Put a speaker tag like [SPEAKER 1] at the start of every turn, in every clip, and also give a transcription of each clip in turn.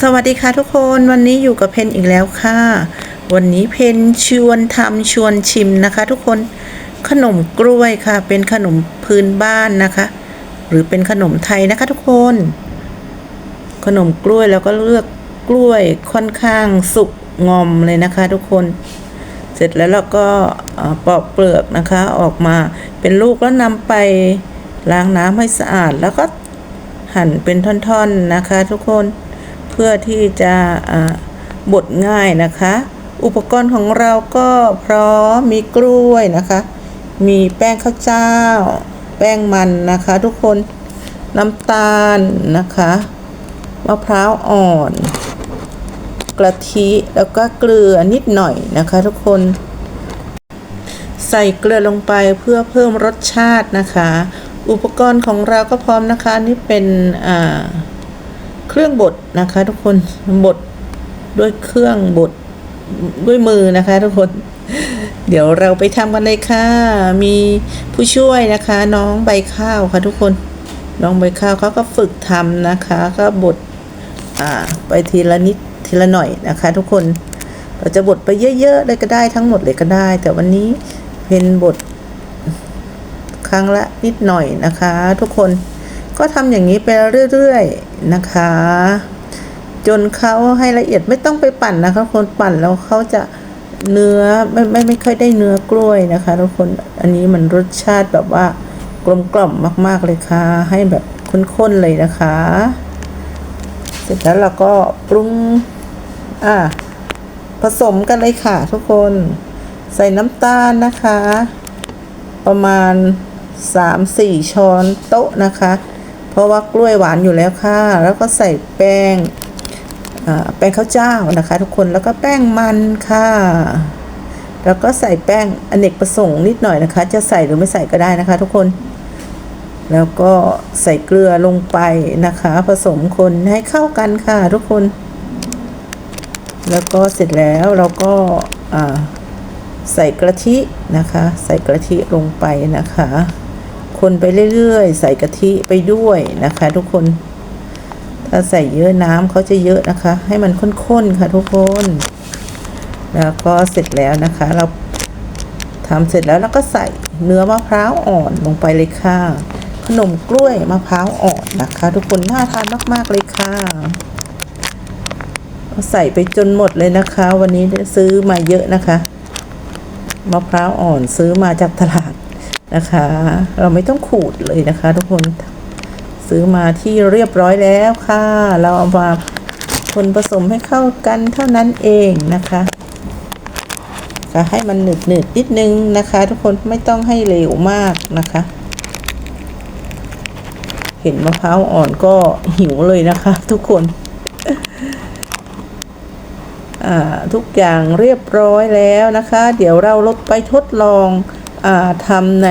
[SPEAKER 1] สวัสดีค่ะทุกคนวันนี้อยู่กับเพนอีกแล้วค่ะ วันนี้เพนชวนทำชวนชิมนะคะ ทุกคนขนมกล้วยค่ะ เป็นขนมพื้นบ้านนะคะ หรือเป็นขนมไทยนะคะทุกคน ขนมกล้วยแล้วก็เลือกกล้วยค่อนข้างสุกงอมเลยนะคะ ทุกคน เสร็จแล้วเราก็ปอกเปลือกนะคะ ออกมาเป็นลูกแล้วนำไปล้างน้ำให้สะอาด แล้วก็หั่นเป็นท่อนๆนะคะ ทุกคน เพื่อที่จะบดง่ายนะคะ อุปกรณ์ของเราก็พร้อมมีกล้วยนะคะ มีแป้งข้าวเจ้า แป้งมันนะคะ ทุกคนน้ำตาลนะคะมะพร้าวอ่อน กะทิแล้วก็เกลือนิดหน่อยนะคะ ทุกคน ใส่เกลือลงไปเพื่อเพิ่มรสชาตินะคะ อุปกรณ์ของเราก็พร้อมนะคะนี่เป็นอ่า เครื่องบดนะคะ ทุกคนบดด้วยเครื่องบดด้วยมือนะคะ ทุกคน เดี๋ยวเราไปทำกันเลยค่ะ มีผู้ช่วยนะคะ น้องใบข้าวค่ะ ทุกคน น้องใบข้าวเขาก็ฝึกทำนะคะ ก็บดอ่าไปทีละนิดทีละหน่อยนะคะ ทุกคนเราจะบดไปเยอะๆเลยก็ได้ทั้งหมดเลยก็ได้ แต่วันนี้เป็นบดครั้งละนิดหน่อยนะคะ ทุกคน ก็ทำอย่างนี้ไปเรื่อยๆนะคะ จนเขาให้ละเอียดไม่ต้องไปปั่นนะคะคนปั่นแล้วเขาจะเนื้อไม่ไม่ไม่ค่อยได้เนื้อกล้วยนะคะทุกคนอันนี้มันรสชาติแบบว่ากลมกล่อมมาก ๆเลยค่ะ ให้แบบข้นๆเลยนะคะ เสร็จแล้วเราก็ปรุงอ่าผสมกันเลยค่ะทุกคนใส่น้ำตาลนะคะ ประมาณ 3-4 ช้อนโต๊ะนะคะ เพราะว่ากล้วยหวานอยู่แล้วค่ะ แล้วก็ใส่แป้งแป้งข้าวเจ้านะคะ ทุกคนแล้วก็แป้งมันค่ะ แล้วก็ใส่แป้งอเนกประสงค์นิดหน่อยนะคะ จะใส่หรือไม่ใส่ก็ได้นะคะ ทุกคน แล้วก็ใส่เกลือลงไปนะคะ ผสมคนให้เข้ากันค่ะ ทุกคน แล้วก็เสร็จแล้วเราก็ใส่กะทินะคะ ใส่กะทิลงไปนะคะ คนไปเรื่อยๆ ใส่กะทิไปด้วยนะคะ ทุกคน ถ้าใส่เยอะน้ำเขาจะเยอะนะคะ ให้มันข้นๆค่ะทุกคน แล้วก็เสร็จแล้วนะคะ เราทำเสร็จแล้วเราก็ใส่เนื้อมะพร้าวอ่อนลงไปเลยค่ะ ขนมกล้วยมะพร้าวอ่อนนะคะ ทุกคนน่าทานมากๆเลยค่ะใส่ไปจนหมดเลยนะคะ วันนี้ซื้อมาเยอะนะคะ มะพร้าวอ่อนซื้อมาจากตลาด นะคะ เราไม่ต้องขูดเลยนะคะ ทุกคนซื้อมาที่เรียบร้อยแล้วค่ะ เราเอามาคนผสมให้เข้ากันเท่านั้นเองนะคะก็ให้มันหนึบหนึบๆนิดนึงนะคะ ทุกคนไม่ต้องให้เหลวมากนะคะ เห็นมะพร้าวอ่อนก็หิวเลยนะคะ ทุกคนทุกอย่างเรียบร้อยแล้วนะคะ เดี๋ยวเราลบไปทดลอง ทำใน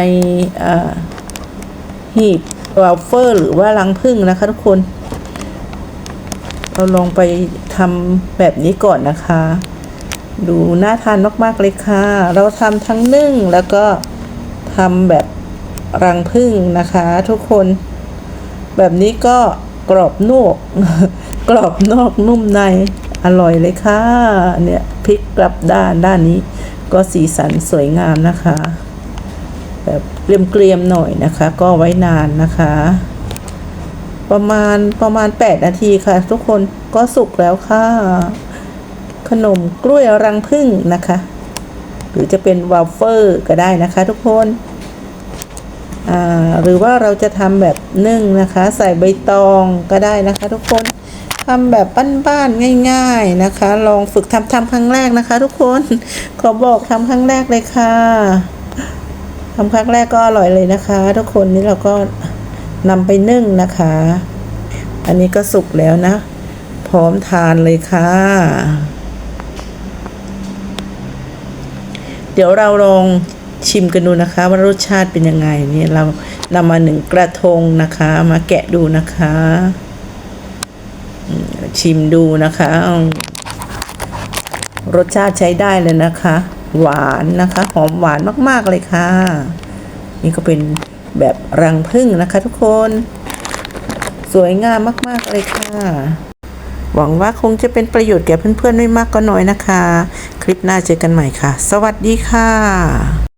[SPEAKER 1] หีบวาลเฟอร์หรือว่ารังผึ้งนะคะทุกคน เราลองไปทำแบบนี้ก่อนนะคะ ดูน่าทานมากๆเลยค่ะ เราทำทั้งนึ่งแล้วก็ทำแบบรังผึ้งนะคะ ทุกคน แบบนี้ก็กรอบนอกกรอบนอกนุ่มในอร่อยเลยค่ะ เนี่ยพลิกกลับด้านด้านนี้ก็สีสันสวยงามนะคะ แบบเกรียมๆหน่อยนะคะ ก็ไว้นานนะคะ ประมาณประมาณ 8 นาทีค่ะ ทุกคนก็สุกแล้วค่ะ ขนมกล้วยรังผึ้งนะคะ หรือจะเป็นวาฟเฟอร์ก็ได้นะคะทุกคนหรือว่าเราจะทำแบบนึ่งนะคะ ใส่ใบตองก็ได้นะคะ ทุกคนทำแบบบ้านๆง่าย ๆนะคะ ลองฝึกทำทำครั้งแรกนะคะ ทุกคนขอบอกทำครั้งแรกเลยค่ะ ทำครั้งแรกก็อร่อยเลยนะคะ ทุกคนนี่เราก็นำไปนึ่งนะคะ อันนี้ก็สุกแล้วนะ พร้อมทานเลยค่ะ เดี๋ยวเราลองชิมกันดูนะคะว่ารสชาติเป็นยังไงนี่เรานำมาหนึ่งกระทงนะคะ มาแกะดูนะคะ ชิมดูนะคะ รสชาติใช้ได้เลยนะคะ หวานนะคะ หอมหวานมากๆเลยค่ะ นี่ก็เป็นแบบรังผึ้งนะคะ ทุกคน สวยงามมากๆเลยค่ะ หวังว่าคงจะเป็นประโยชน์แก่เพื่อนๆไม่มากก็น้อยนะคะ คลิปหน้าเจอกันใหม่ค่ะ สวัสดีค่ะ